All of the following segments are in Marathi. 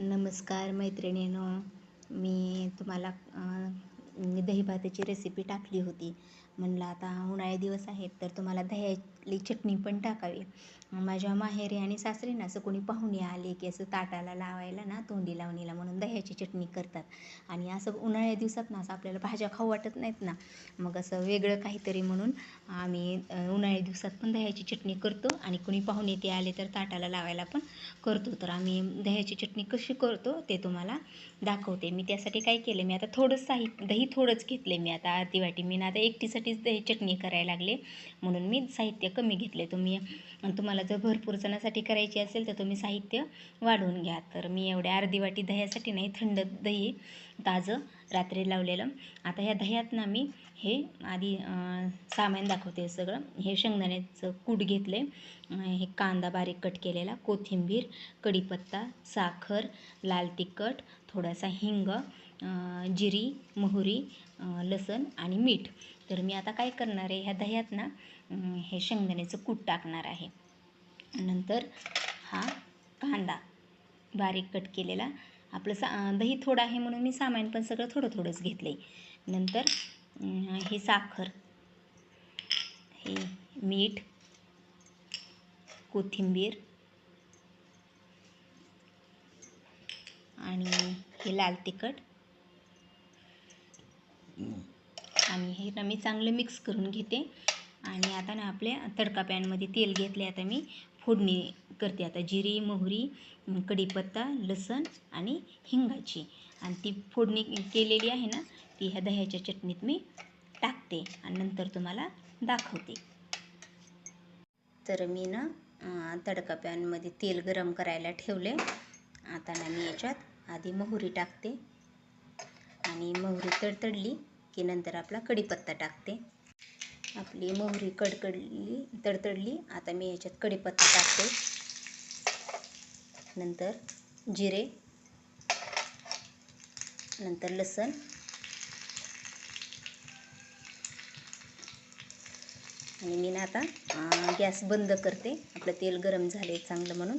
नमस्कार मैत्रिणीनो. मी तुम्हाला दहीभाताची रेसिपी टाकली होती. म्हणलं आता उन्हाळे दिवस आहेत तर तुम्हाला दह्यातली चटणी पण टाकावी. माझ्या माहेरी आणि सासरी ना असं कोणी पाहुणे आले की असं ताटाला लावायला ना तोंडी लावणीला म्हणून दह्याची चटणी करतात. आणि असं उन्हाळ्या दिवसात ना असं आपल्याला भाज्या खाऊ वाटत नाहीत ना मग असं वेगळं काहीतरी म्हणून आम्ही उन्हाळ्या दिवसात पण दह्याची चटणी करतो आणि कोणी पाहुणे ते आले तर ताटाला लावायला पण करतो. तर आम्ही दह्याची चटणी कशी करतो ते तुम्हाला दाखवते. मी त्यासाठी काय केलं मी आता थोडं साहित्य दही थोडंच घेतले मी आता अर्धी वाटी. मी ना आता एकटीसाठीच दही चटणी करायला लागले. म्हणून मी साहित्य कमी घेतले तुम्ही तुम्हाला जर भरपूर जणांसाठी करायची असेल तर तुम्ही साहित्य वाढवून घ्या. तर मी एवढ्या अर्धी वाटी दह्यासाठी नाही थंड दही ताजं रात्री लावलेलं. आता ह्या दह्यात ना मी हे आधी सामान दाखवते सगळं. हे शेंगदाण्याचं कूट घेतलं आहे हे कांदा बारीक कट केलेला कोथिंबीर कढीपत्ता साखर लाल तिखट थोडासा हिंग जिरी मोहरी लसण आणि मीठ. तर मी आता काय करणार आहे? ह्या दह्यात ना हे शेंगदाण्याचं कूट टाकणार आहे. नंतर हा कांदा बारीक कट केलेला. आपलं सा दही थोडं आहे म्हणून मी सामान पण सगळं थोडं थोडंच घेतलं आहे नंतर हे साखर हे मीठ कोथिंबीर आणि हे लाल तिखट आणि हे ना मी चांगलं मिक्स करून घेते. आणि आता ना आपल्या तडका पॅनमध्ये तेल घेतले आता मी फोडणी करते. आता जिरी मोहरी कढीपत्ता लसण आणि हिंगाची. आणि ती फोडणी केलेली आहे ना ती ह्या दह्याच्या चटणीत मी टाकते आणि नंतर तुम्हाला दाखवते. तर मी ना तडका पॅनमध्ये तेल गरम करायला ठेवले आता ना मी याच्यात आधी मोहरी टाकते. आणि मोहरी तडतडली. की नंतर आपला कढीपत्ता टाकते. आपली मोहरी कडकडली तडतडली. आता मी याच्यात कढीपत्ता टाकते. नंतर जिरे. नंतर लसण. आणि मी ना आता गॅस बंद करते. आपलं तेल गरम झाले चांगलं म्हणून.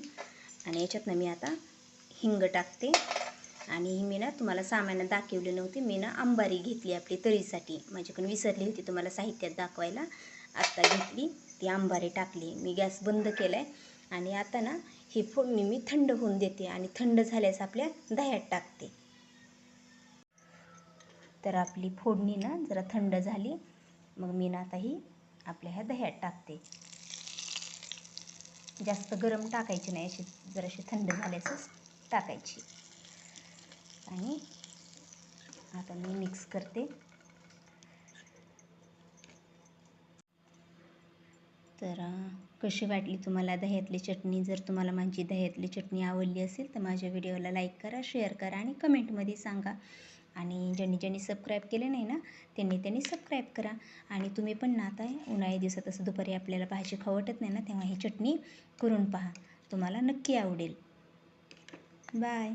आणि याच्यात ना मी आता हिंग टाकते. आणि ही मी ना तुम्हाला सामान्य दाखवली नव्हती. मी ना अंबारी घेतली आपली तरीसाठी माझ्याकडून विसरली होती तुम्हाला साहित्यात दाखवायला. आत्ता घेतली ती अंबारी टाकली. मी गॅस बंद केला आहे आणि आता ना ही फोडणी मी थंड होऊन देते आणि थंड झाल्यास आपल्या दह्यात टाकते. तर आपली फोडणी ना जरा थंड झाली. मग मी ना आता ही आपल्या ह्या दह्यात टाकते. जास्त गरम टाकायची नाही अशी जराशी थंड झाल्याचंच टाकायची आणि आता मी मिक्स करते. तर कशी वाटली तुम्हाला दह्यातली चटणी? जर तुम्हाला माझी दह्यातली चटणी आवडली असेल तर माझ्या व्हिडिओला लाईक करा शेअर करा आणि कमेंटमध्ये सांगा. आणि ज्यांनी ज्यांनी सबस्क्राईब केले नाही ना त्यांनी त्यांनी सबस्क्राईब करा. आणि तुम्ही पण ना आता उन्हाळी दिवसात असं दुपारी आपल्याला भाजी खावटत नाही ना तेव्हा ही चटणी करून पहा. तुम्हाला नक्की आवडेल. बाय.